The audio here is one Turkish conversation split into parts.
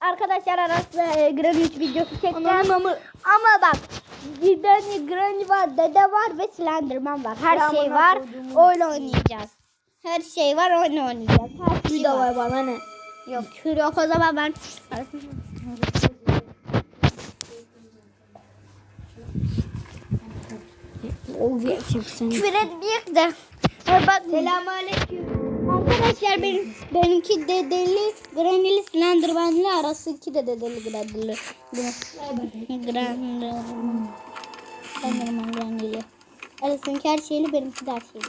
arkadaşlar arasında e, Granny videosu çekeceğim. Amı. Ama bak Granny, Granny var, dede var ve Slenderman var. Her Ya şey var. Oyun oynayacağız. Her şey var, oyun oynayacağız. Her şey var. var bana ne? Yok, yok o zaman ben küfür etmeyek de. Bak Selamünaleyküm. Arkadaşlar benim benimki dedeli Granny'li Slenderman'li arası iki de dedeli Granny'li. Granny'li. Slenderman Granny'li. Arasınki her şeyli benimki de her şeyli.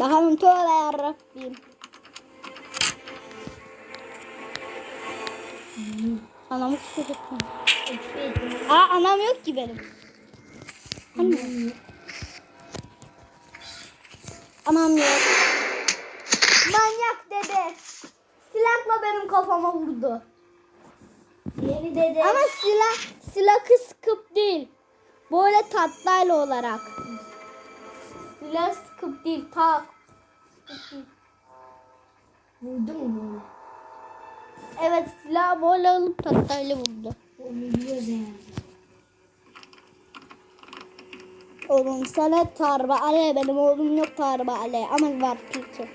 Bakalım tövbe yarabbim. Anamı küfür etme. Aa anam yok ki benim. Anam. Anam yok. Manyak dede. Silahla benim kafama vurdu. Yeni dede. Ama silah silahı sıkıp değil. Böyle tatlıyla olarak. Silah sıkıp değil tak. Vurdu mu? Evet silah böyle alıp tatlıyla vurdu. Onu biliyoruz yani. Oğlum sana tarba ale benim oğlum yok tarba ale ama var Türkçe.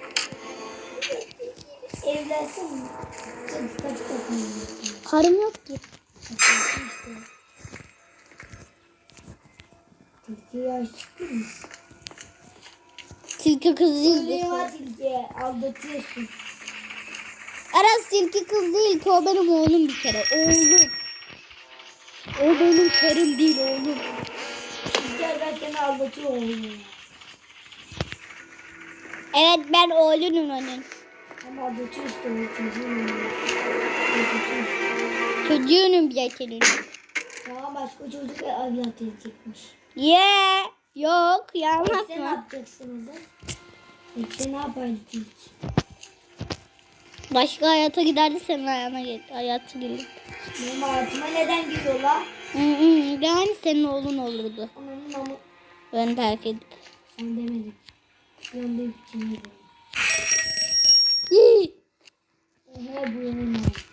Evlensin mi? Çocuk. Karım yok ki. Tilkiye aşık misin? Tilki kız değil. Süleyman tilkiye aldatıyorsun. Aras tilki kız değil ki o benim oğlum bir kere. Oğlum. O benim karım değil oğlum. Seni aldatıyor oğlum. Evet ben oğlunum onun. Ama aldatıyor işte o çocuğun. Aldatıyor. Çocuğunum bir senin. Daha başka çocuk evlat edecekmiş. Ye. Yok Sen ne yanmaz yapacaksın o zaman? Sen ne tilki? Başka hayata giderdi senin ayağına gel. Hayatı gelir. Benim hayatıma neden giriyor la? Hı hı. Yani senin oğlun olurdu. Ananın. Ben terk edip. Sen demedin. İçine girdi. Yii. He bu yemin var.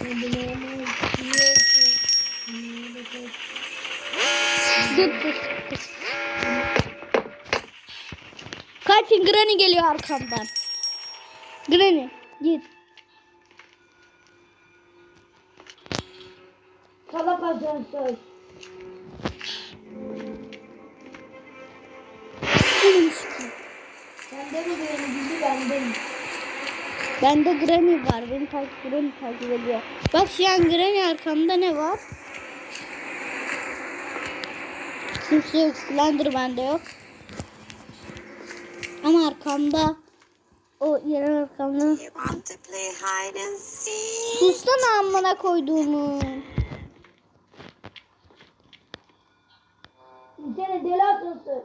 Ne bileyim biliyorsun. Dur dur. dur. Kaçın Granny geliyor arkamdan. Granny git. Salak asansör. Sende mi böyle gibi bende mi? Bende Granny var. Beni takip Granny takip ediyor. Bak şu an Granny arkamda ne var? Kimse yok. Slender bende yok. Ama arkamda o yer arkamda. Seek? Sussana amına koyduğumu. Bir tane deli asansör.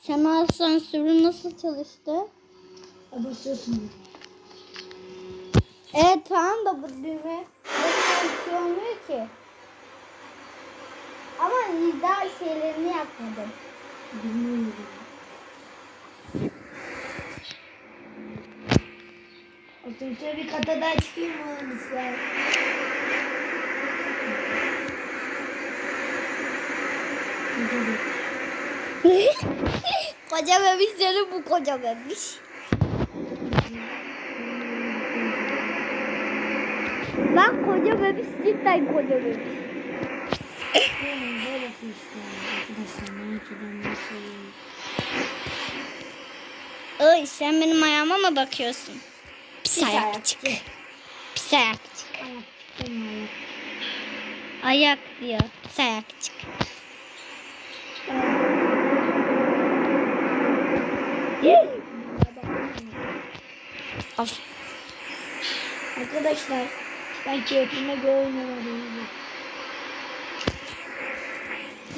Sen asansörü nasıl çalıştı? Basıyorsun. Evet tamam da bu düğme bir şey olmuyor ki. Ama daha şeylerini yapmadım. Bilmiyorum. Asansör bir kata daha çıkıyor mu koca bebiş senin bu koca bebiş. Bak koca bebiş cidden koca bebiş. Böyle işte arkadaşlar. Merak nasıl? Oy sen benim ayağıma mı bakıyorsun? Pis, ayakçık. Pis ayakçık. Ayak diyor. Pis ayakçık. Of. Arkadaşlar ben keyfime oynamadım.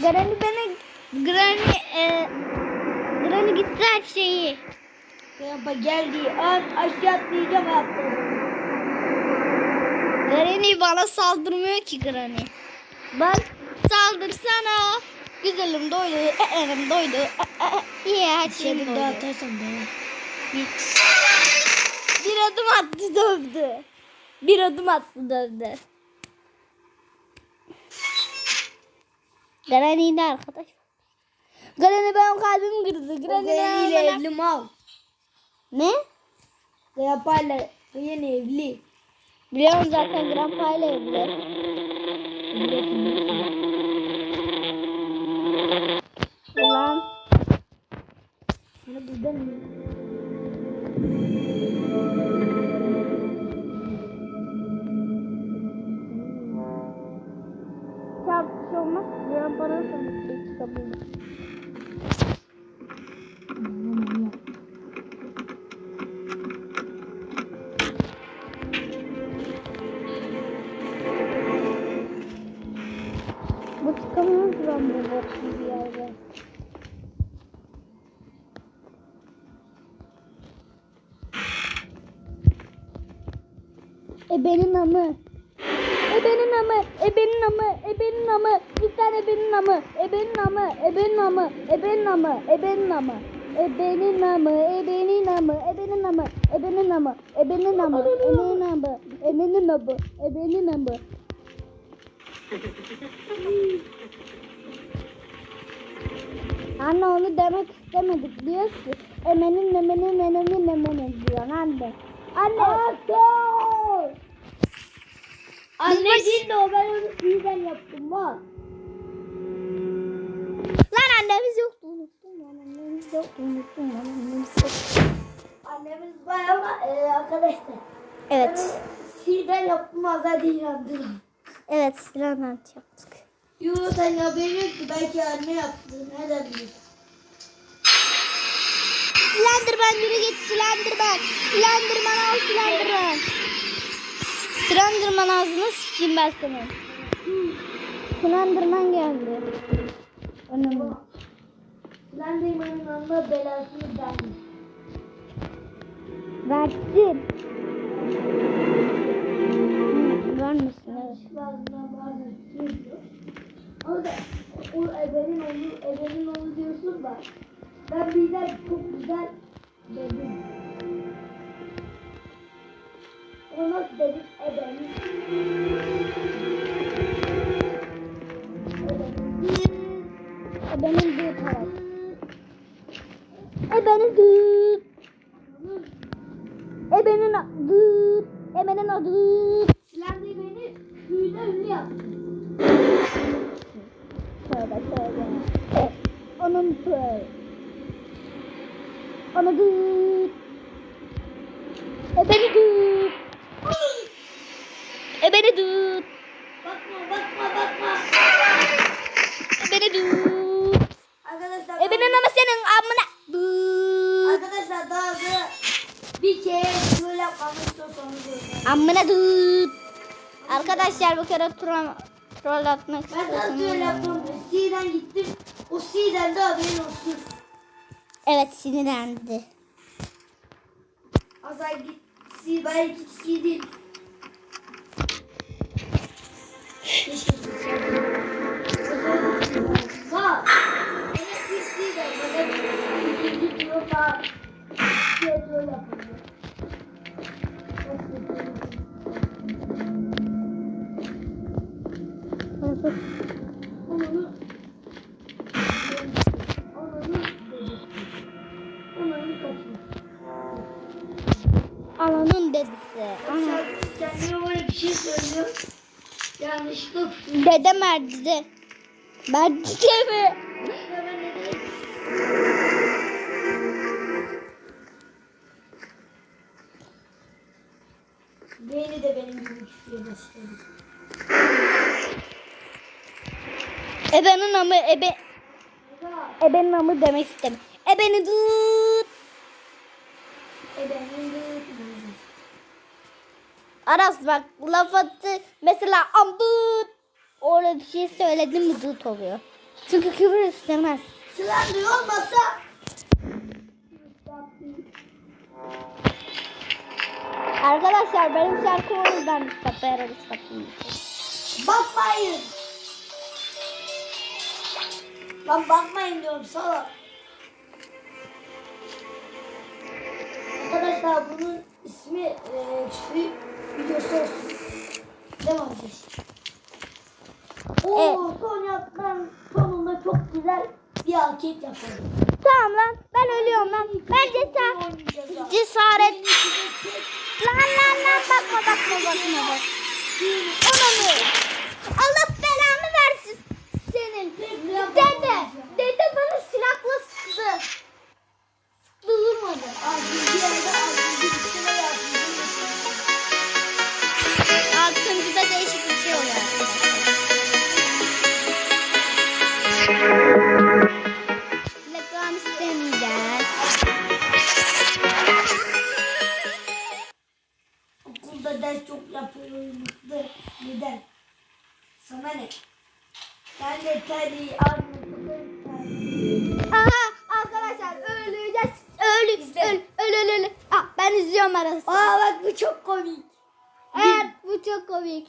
Granny beni Granny e, Granny gitti her şeyi. Yapma geldiği an aşağı atlayacağım atladım. Granny bana saldırmıyor ki Granny. Bak saldırsana. Güzelim doydu. Elim doydu. İyi her şeyim doydu. atarsam da. Bir, bir adım attı dövdü. Bir adım attı dövdü. Granny'de arkadaş. Granny benim kalbimi kırdı. Granny ile bana- evli mal. Ne? Grandpa'yla Gwen evli. Biliyorum zaten Grandpa ile evli. Sana bizden mi? Çarpış olmaz. Grandpa'nın sana çıkabilir. Ebenin amı. Ebenin amı, ebenin amı, ebenin amı, lütfen ebenin amı, ebenin amı, ebenin amı, ebenin amı, ebenin amı. Ebenin amı, ebenin amı, ebenin amı, ebenin amı, ebenin amı, ebenin amı, ebenin amı, ebenin amı. Anne onu demek istemedik diyor ki emenin emenin emenin emenin diyor anne. Anne. Asıl. Anne değil de o ben onu sihirden yaptım bak. Lan annemiz yoktu unuttum lan annemiz yoktu unuttum lan annemiz yoktu. Annemiz bayağı e, arkadaşlar. Evet. Sihirden yaptım azade inandılar. Evet silahla yaptık. Yo sen haberin yok ki belki anne yaptı. Nereden biliyorsun? Slenderman yürü git Slenderman. Slenderman al Slenderman. Slenderman ağzını sikeyim ben senin. Slenderman geldi. Önüme. Slenderman'ın anına belasını vermiş. Versin. Vermesin evet. Ağzından bazen geliyor. Ama da o ebenin oğlu, ebenin oğlu diyorsun da ben birden çok güzel dedim. O nasıl dedim? Ebenin. Büyük taraf. Ebenin düt. Ebenin düt. Ebenin adı düt. Slenderman'i büyüde ünlü yaptı. Tövbe tövbe. Onun tövbe. Ona düt. Ebeni düt. Ebeni düt. Bakma bakma bakma. Ebeni düt. Arkadaşlar Ebenin ama senin amına. Arkadaşlar daha da bir kez böyle yapmamı istiyorsanız diyorum. Amına düt. Arkadaşlar bu kere troll, troll atmak Ben sana istiyorsanız- böyle yaptım. C'den gittim. O C'den de haberin olsun. Evet sinirlendi. Azay git. C belki C değil. 谢谢。姐姐，我今天买了一个，我来吃鸡的，我来吃鸡吃肉包，吃牛肉。哎呀。Dede merdide. Merdide mi? Beni de benim gibi küfür başladı. Ebenin amı ebe ebenin amı demek istedim. Ebeni dut. E benim de Aras bak laf attı. Mesela am dut. Orada bir şey söyledim mi dut oluyor. Çünkü küfür istemez. Slender olmasa Arkadaşlar benim şarkım o yüzden istapayarak istapayarak. bakmayın. Lan bakmayın diyorum salak. Arkadaşlar bunun ismi e, küfür videosu olsun. Devam edeceğiz. Son yaptan sonunda çok güzel bir hareket yapalım. Tamam lan ben ölüyorum lan. Ben cesaret. Cesaret. Lan lan lan bakma bakma bakma bak. Ananı. Allah belanı Ders çok. Mutlu. Neden? Sana ne? Ben de terliği almadım. Aha arkadaşlar öleceğiz. Ölü, öl, öl, öl, öl. Ah, ben izliyorum arası. Aa bak bu çok komik. Evet bu çok komik.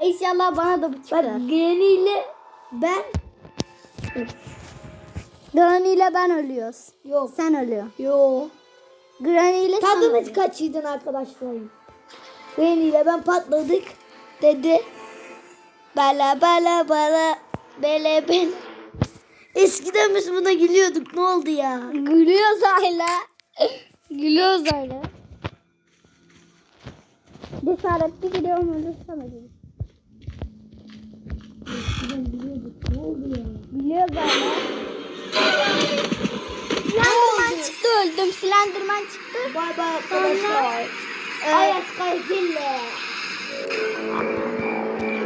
İnşallah bana da bu çıkar. Bak Granny ile ben Granny ile ben ölüyoruz. yok. Sen ölüyor. Yok. Granny ile sen Tadımız ölüyorsun. kaçıydın arkadaşlarım. Granny ile ben patladık. Dedi. Bala bala bala bele bele. Eskiden biz buna gülüyorduk. Ne oldu ya? Gülüyoruz hala. Gülüyoruz hala. Cesaretli gidiyorum ölürsem ölürüm. Eskiden gülüyorduk. Ne oldu ya? Gülüyoruz hala. Slenderman çıktı öldüm. Slenderman çıktı. Bay bay arkadaşlar. Ee,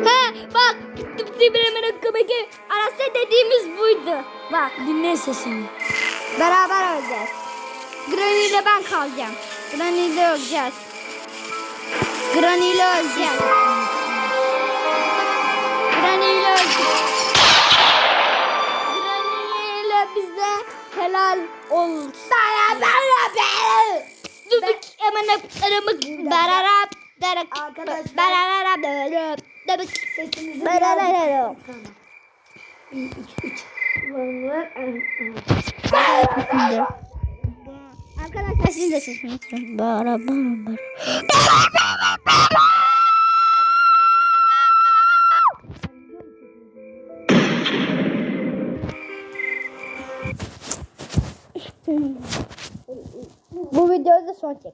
He bak gittim Sibir'e köpeki. Arası dediğimiz buydu. Bak Dinle sesini. beraber öleceğiz. Granny ile ben kalacağım. Granny ile öleceğiz. Granny ile öleceğiz. Granny ile öleceğiz. Granny ile bize helal olsun. Dubik hemen öptürümük bararap derek Arkadaşlar. bararap derek dubik Sesinizi bararap. Arkadaşlar siz de sesini açın. Bara bara bara. We do This one ticket.